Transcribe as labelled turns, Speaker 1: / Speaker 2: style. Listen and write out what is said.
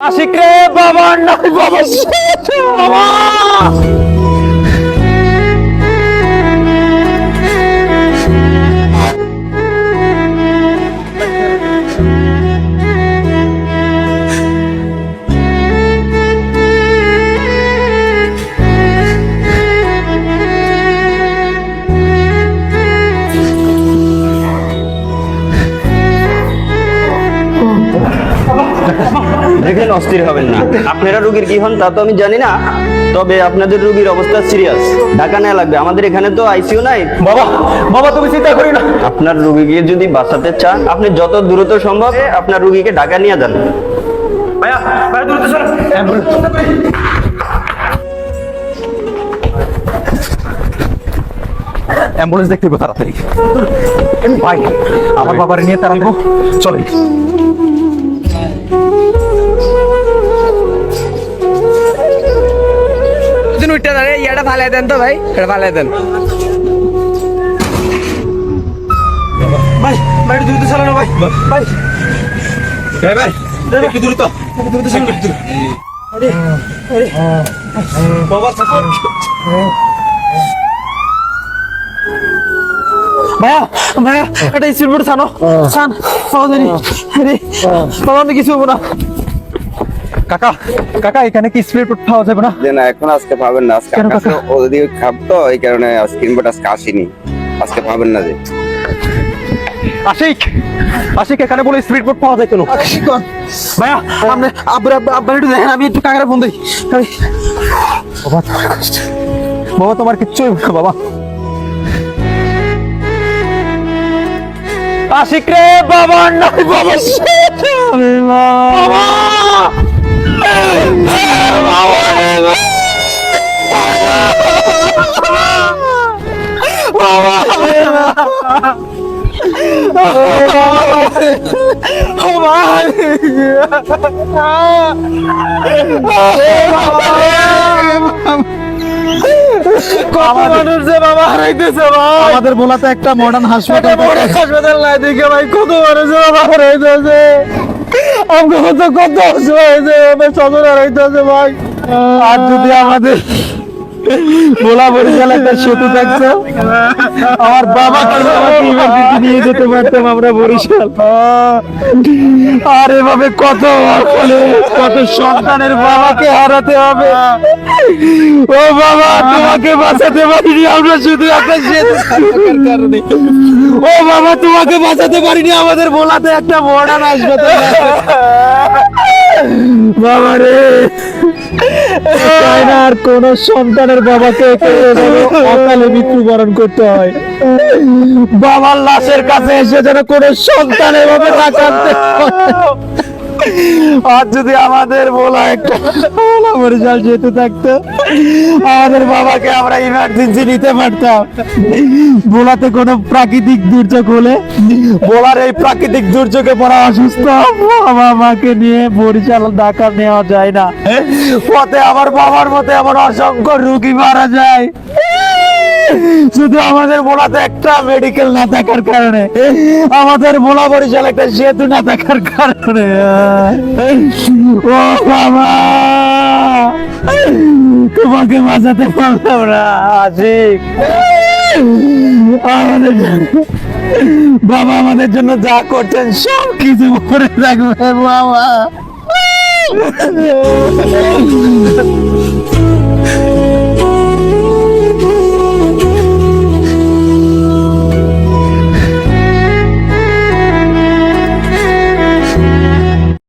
Speaker 1: আশিক রে বাবা নাই বাবা। বাবা।
Speaker 2: দেখেন অস্থির হবেন না। আপনারা রুগীর কি হন তা তো আমি জানি না তবে আপনাদের রুগীর অবস্থা সিরিয়াস। ঢাকা নেওয়া লাগবে। আমাদের এখানে তো আইসিইউ নাই।
Speaker 1: বাবা বাবা তুমি চিন্তা করি না।
Speaker 2: আপনার রুগীকে যদি বাঁচাতে চান আপনি যত দ্রুত সম্ভব আপনার রুগীকে ঢাকা নিয়ে যান।
Speaker 1: ভাইয়া ভাইয়া দূরত্ব সর অ্যাম্বুলেন্স দেখতে হবে তাড়াতাড়ি। ভাই আমার বাবার নিয়ে তাড়াবো চলে।
Speaker 3: দিন উঠতে দাঁড়িয়ে ইয়াটা ফালাই দেন তো ভাই এটা ফালাই দেন।
Speaker 1: ভাই ভাই দ্রুত চালানো ভাই ভাই। ভাই। ভাই। একটু দ্রুত। একটু দ্রুত চালানো। আরে আরে। বাবা থাকুন ভাইয়া ভাইয়া এটা স্পিড বোর্ড ছানো ছান আরে বাবা আমি কিছু হব না। কাকা কাকা এখানে কি স্পিড বোর্ড পাওয়া যাবে না?
Speaker 4: না এখন আজকে পাবেন না আজকে আকাশে ওদিকে খাপ তো এই কারণে আজকে আসেনি। আজকে পাবেন না যে।
Speaker 1: আশিক আশিক এখানে বলে স্পিড পাওয়া যায় কেন? ভাইয়া আপনি আব্বার আব্বার একটু দেখেন আমি একটু কাকারে ফোন দিই। বাবা তোমার কষ্ট বাবা তোমার কিচ্ছু না বাবা। আশিক রে বাবা নাই বাবা। বাবা। আমাদের বোলাতে একটা মডার্ন হাসপাতাল হাসপাতাল নাই দেখে ভাই কত মানুষ বাবা হারাইতেছে। আমাকে কত অসুবিধা হয়েছে সদর হারাইতেছে ভাই। আর যদি আমাদের ইমার্জেন্সি নিয়ে যেতে পারতাম আমরা আর এভাবে কত বাবাকে হারাতে হবে। ও বাবা, তোমাকে বাঁচাতে পারিনি, আমরা শুধু একটা ও বাবা, তোমাকে বাঁচাতে আমাদের বোলাতে একটা মডার্ন আসবে। বাবা রে। আর কোন সন্তানের বাবাকে অকালে মৃত্যুবরণ করতে হয় বাবার লাশের কাছে এসে যেন কোন সন্তান এভাবে না। আর যদি আমাদের বলা একটা থাকতো, আমাদের বাবাকে আমরা ইমার্জেন্সি নিতে পারতাম। বোলাতে কোনো প্রাকৃতিক দুর্যোগ হলে বোলার এই প্রাকৃতিক দুর্যোগে পড়া অসুস্থ, বাবা মাকে নিয়ে বরিশাল, ঢাকা নেওয়া যায় না। পথে আমার বাবার মতে আমার অসংখ্য রুগী মারা যায়। শুধু আমাদের বোলাতে একটা মেডিকেল না থাকার কারণে আমাদের বোলা বরিশাল একটা সেতু না থাকার কারণে ও বাবা! তোমাকে বাঁচাতে পারলাম না, আশিক। আমাদের বাবা আমাদের জন্য যা করছেন, সব কিছু করে রাখবে, বাবা।